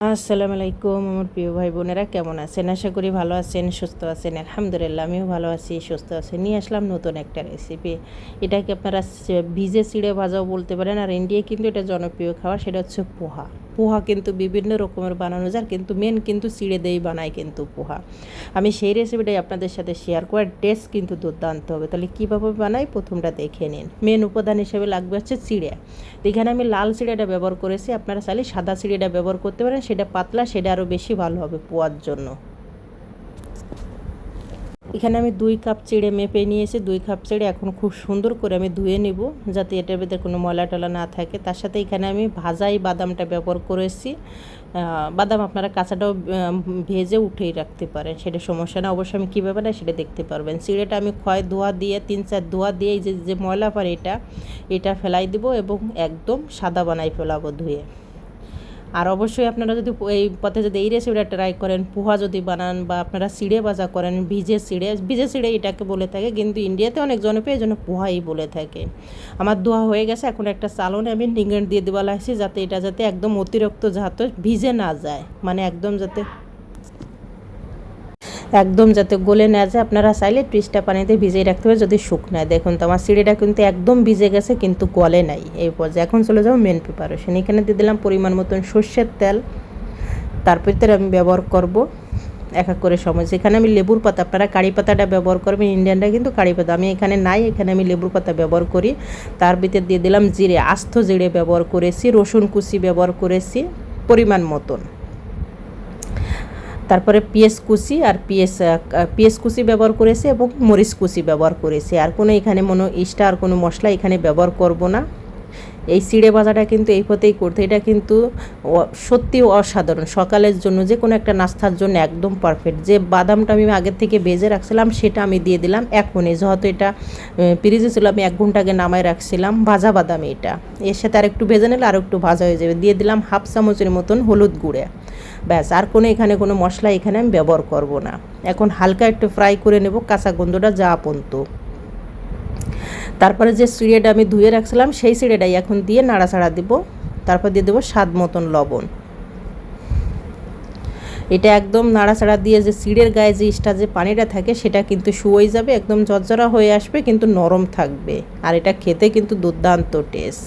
আসসালামু আলাইকুম আমার প্রিয় ভাই বোনেরা কেমন আছেন? আশা করি ভালো আছেন, সুস্থ আছেন। আলহামদুলিল্লাহ, আমিও ভালো আছি, সুস্থ আছি। নিয়ে আসলাম নতুন একটা রেসিপি এটাকে আপনারা ভিজে চিড়ে ভাজাও বলতে পারেন, আর ইন্ডিয়ায় কিন্তু এটা জনপ্রিয় খাবার, সেটা হচ্ছে পোহা। পোহা কিন্তু বিভিন্ন রকমের বানানো যায়, কিন্তু মেন কিন্তু চিড়ে দিয়েই বানায় কিন্তু পোহা। আমি সেই রেসিপিটাই আপনাদের সাথে শেয়ার করার টেস্ট কিন্তু দুর্দান্ত হবে। তাহলে কীভাবে বানাই? প্রথমটা দেখে নিন। মেন উপাদান হিসেবে লাগবে হচ্ছে চিড়ে। এখানে আমি লাল চিড়েটা ব্যবহার করেছি। আপনারা চাইলে সাদা চিড়েটা ব্যবহার করতে পারেন। সেটা পাতলা, সেটা আরও বেশি ভালো হবে পোয়ার জন্য। এখানে আমি দুই কাপ চিড়ে মেপে নিয়েছি, দুই কাপ চিড়ে এখন খুব সুন্দর করে আমি ধুয়ে নেব যাতে এটার ভিতরে কোনো ময়লা টলা না থাকে। তার সাথে এখানে আমি ভাজাই বাদামটা ব্যবহার করেছি। বাদাম আপনারা কাঁচাটাও ভেজে উঠেই রাখতে পারেন, সেটা সমস্যা না। অবশ্যই আমি কীভাবে না সেটা দেখতে পারবেন। চিড়েটা আমি ক্ষয় ধোয়া দিয়ে, তিন চার ধোয়া দিয়ে এই যে যে ময়লা পারে এটা এটা ফেলাই দিব এবং একদম সাদা বানাই ফেলাবো ধুয়ে। আর অবশ্যই আপনারা যদি এই পথে যদি এই রেসিপিটা ট্রাই করেন, পোহা যদি বানান বা আপনারা সিড়ে ভাজা করেন, ভিজে সিড়ে ভিজে সিড়ে এটাকে বলে থাকে, কিন্তু ইন্ডিয়াতে অনেক জনপ্রিয় এই জন্য পোহাই বলে থাকে। আমার দোয়া হয়ে গেছে, এখন একটা চালনে আমি ডিঙ্গেন দিয়ে দেওয়া লাগছি, যাতে এটা যাতে একদম অতিরিক্ত যাতে ভিজে না যায় মানে একদম যাতে একদম যাতে গলে না যায়, আপনারা চাইলে টুইস্টটা পানিতে ভিজিয়ে রাখতে হবে যদি শুকনায় দেখুন তো, আমার সিঁড়িটা কিন্তু একদম ভিজে গেছে, কিন্তু গলে নাই। এই পর্যায়ে এখন চলে যাব মেন প্রিপারেশন এখানে দিয়ে দিলাম পরিমাণ মতন সর্ষের তেল। তারপর তার আমি ব্যবহার করব এক এক করে সময়। যেখানে আমি লেবুর পাতা, আপনারা কারি পাতাটা ব্যবহার করবেন, ইন্ডিয়ানরা কিন্তু কারি পাতা। আমি এখানে নাই, এখানে আমি লেবুর পাতা ব্যবহার করি। তার ভিতরে দিয়ে দিলাম জিরে, আস্ত জিরে ব্যবহার করেছি, রসুন কুচি ব্যবহার করেছি, পরিমাণ মতন। তারপরে পিএস কুচি আর পিএস পিএস কুচি ব্যবহার করেছে এবং মরিচ কুচি ব্যবহার করেছে। আর কোনো এখানে মনে ইস্টা আর কোনো মশলা এখানে ব্যবহার করব না। এই চিড়ে ভাজাটা কিন্তু এই পথেই করতে। এটা কিন্তু সত্যি অসাধারণ। সকালের জন্য যে কোনো একটা নাস্তার জন্য একদম পারফেক্ট যে বাদামটা আমি আগের থেকে ভেজে রাখছিলাম, সেটা আমি দিয়ে দিলাম এখনই যেহেতু এটা ফ্রিজে ছিল, আমি এক ঘণ্টা আগে নামায় রাখছিলাম। ভাজা বাদাম এটা। এর সাথে আর একটু ভেজে নিলে আর একটু ভাজা হয়ে যাবে। দিয়ে দিলাম হাফ চামচের মতন হলুদ গুঁড়ে। ব্যাস, আর কোনো এখানে কোনো মশলা এখানে আমি ব্যবহার করব না। এখন হালকা একটু ফ্রাই করে নেব, কাঁচা গন্ধটা যা পন্ত তারপরে যে চিড়েটা আমি ধুয়ে রাখছিলাম, সেই চিড়েটাই এখন দিয়ে নাড়াচাড়া দিব। তারপর দিয়ে দেবো স্বাদ মতন লবণ। এটা একদম নাড়াচাড়া দিয়ে যে সিঁড়ের গায়ে যে ইস্টা যে পানিটা থাকে, সেটা কিন্তু শুয়োই যাবে, একদম ঝরঝরা হয়ে আসবে, কিন্তু নরম থাকবে। আর এটা খেতে কিন্তু দুর্দান্ত টেস্ট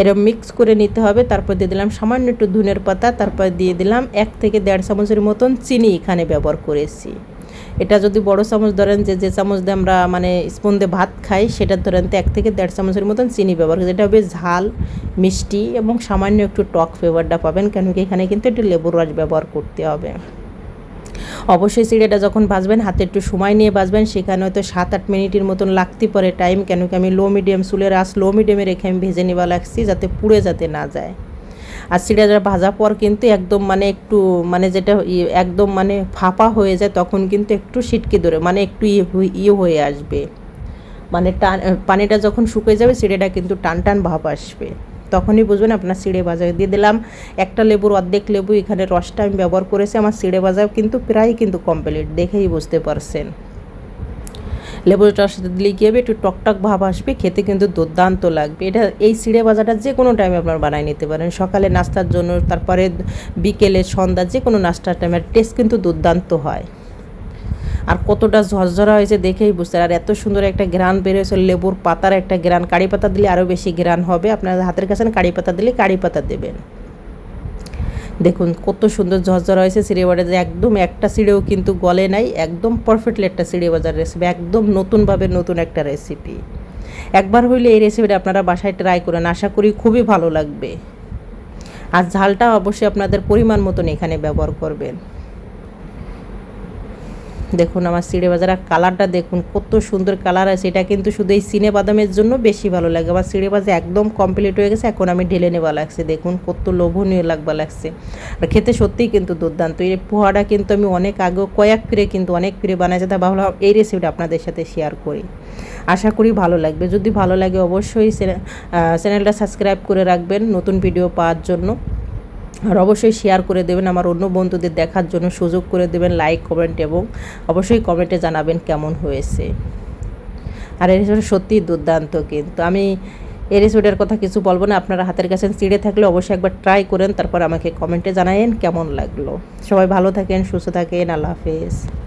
এরকম মিক্স করে নিতে হবে। তারপর দিয়ে দিলাম সামান্য একটু ধনের পাতা। তারপর দিয়ে দিলাম এক থেকে দেড় চামচের মতন চিনি এখানে ব্যবহার করেছি। এটা যদি বড় চামচ ধরেন যে যে চামচ দিয়ে আমরা মানে স্পুন দিয়ে ভাত খাই, সেটা ধরেন তো এক থেকে দেড় চামচের মতন চিনি ব্যবহার করি। যেটা হবে ঝাল, মিষ্টি এবং সামান্য একটু টক ফ্লেভারটা পাবেন কেন কি এখানে কিন্তু একটু লেবুর রস ব্যবহার করতে হবে। অবশ্যই চিড়েটা যখন ভাজবেন, হাতে একটু সময় নিয়ে ভাজবেন, সেখানে হয়তো সাত আট মিনিটের মতন লাগতে পারে টাইম কেন কি আমি লো মিডিয়াম চুলের আঁচ লো মিডিয়ামে রেখে আমি ভেজে নেওয়া লাগছি, যাতে পুড়ে যাতে না যায়। আর চিড়েটা ভাজা পর কিন্তু একদম মানে একটু মানে যেটা একদম মানে ফাঁপা হয়ে যায়, তখন কিন্তু একটু সিটকে ধরে মানে একটু ইয়ে হয়ে- আসবে। মানে টান পানিটা যখন শুকিয়ে যাবে চিড়েটা কিন্তু টান টান ভাব আসবে। তখনই বুঝবেন আপনার সিঁড়ে ভাজা দিয়ে দিলাম। একটা লেবুর অর্ধেক লেবু এখানে রসটা আমি ব্যবহার করেছি, আমার সিঁড়ে ভাজাও কিন্তু প্রায় কিন্তু কমপ্লিট দেখেই বুঝতে পারছেন। লেবুটার সাথে দিলে কি হবে? একটু টকটক ভাব আসবে, খেতে কিন্তু দুর্দান্ত লাগবে। এটা এই চিড়ে ভাজাটা যে কোনো টাইমে আপনার বানাই নিতে পারেন। সকালে নাস্তার জন্য, তারপরে বিকেলে সন্ধ্যা যে কোনো নাস্তার টাইমের টেস্ট কিন্তু দুর্দান্ত হয়। আর কতটা ঝরঝরা হয়েছে দেখেই বুঝতে আর এত সুন্দর একটা গ্রান বেরোয়েছে লেবুর পাতার একটা গ্রান কারি পাতা দিলে আরও বেশি গ্রান হবে। আপনার হাতের কাছে কারি পাতা দিলে কারি পাতা দেবেন। দেখুন, কত সুন্দর ঝরঝরা হয়েছে সিঁড়ি বাজার। একদম একটা সিঁড়েও কিন্তু গলে নাই, একদম পারফেক্টলি একটা সিঁড়ি বাজার রেসিপি একদম নতুনভাবে নতুন একটা রেসিপি একবার হইলে এই রেসিপিটা আপনারা বাসায় ট্রাই করেন, আশা করি খুবই ভালো লাগবে। আর ঝালটা অবশ্যই আপনাদের পরিমাণ মতন এখানে ব্যবহার করবেন। দেখুন আমার সিঁড়ে বাজার, আর কালারটা দেখুন, কত সুন্দর কালার আছে। এটা কিন্তু শুধু এই চিনে বাদামের জন্য বেশি ভালো লাগে। আমার চিড়ে বাজার একদম কমপ্লিট হয়ে গেছে, এখন আমি ঢেলে নেওয়া লাগছে। দেখুন কত লোভনীয় লাগবা লাগছে। আর খেতে সত্যিই কিন্তু দুর্দান্ত। এই পোহাটা কিন্তু আমি অনেক আগেও, কয়েক ফিরে কিন্তু অনেক ফিরে বানাই যেতে ভাবলাম এই রেসিপিটা আপনাদের সাথে শেয়ার করি। আশা করি ভালো লাগবে। যদি ভালো লাগে অবশ্যই চ্যানেলটা সাবস্ক্রাইব করে রাখবেন, নতুন ভিডিও পাওয়ার জন্য। আর অবশ্যই শেয়ার করে দেবেন আমার অন্য বন্ধুদের দেখার জন্য, সুযোগ করে দেবেন লাইক কমেন্ট এবং অবশ্যই কমেন্টে জানাবেন কেমন হয়েছে। আর এর সত্যিই দুর্দান্ত কিন্তু। আমি এর রেসিপিটার কথা কিছু বলব না, আপনারা হাতের কাছে চিড়ে থাকলে অবশ্যই একবার ট্রাই করেন, তারপর আমাকে কমেন্টে জানায়েন কেমন লাগল। সবাই ভালো থাকেন, সুস্থ থাকেন, আল্লাহ হাফেজ।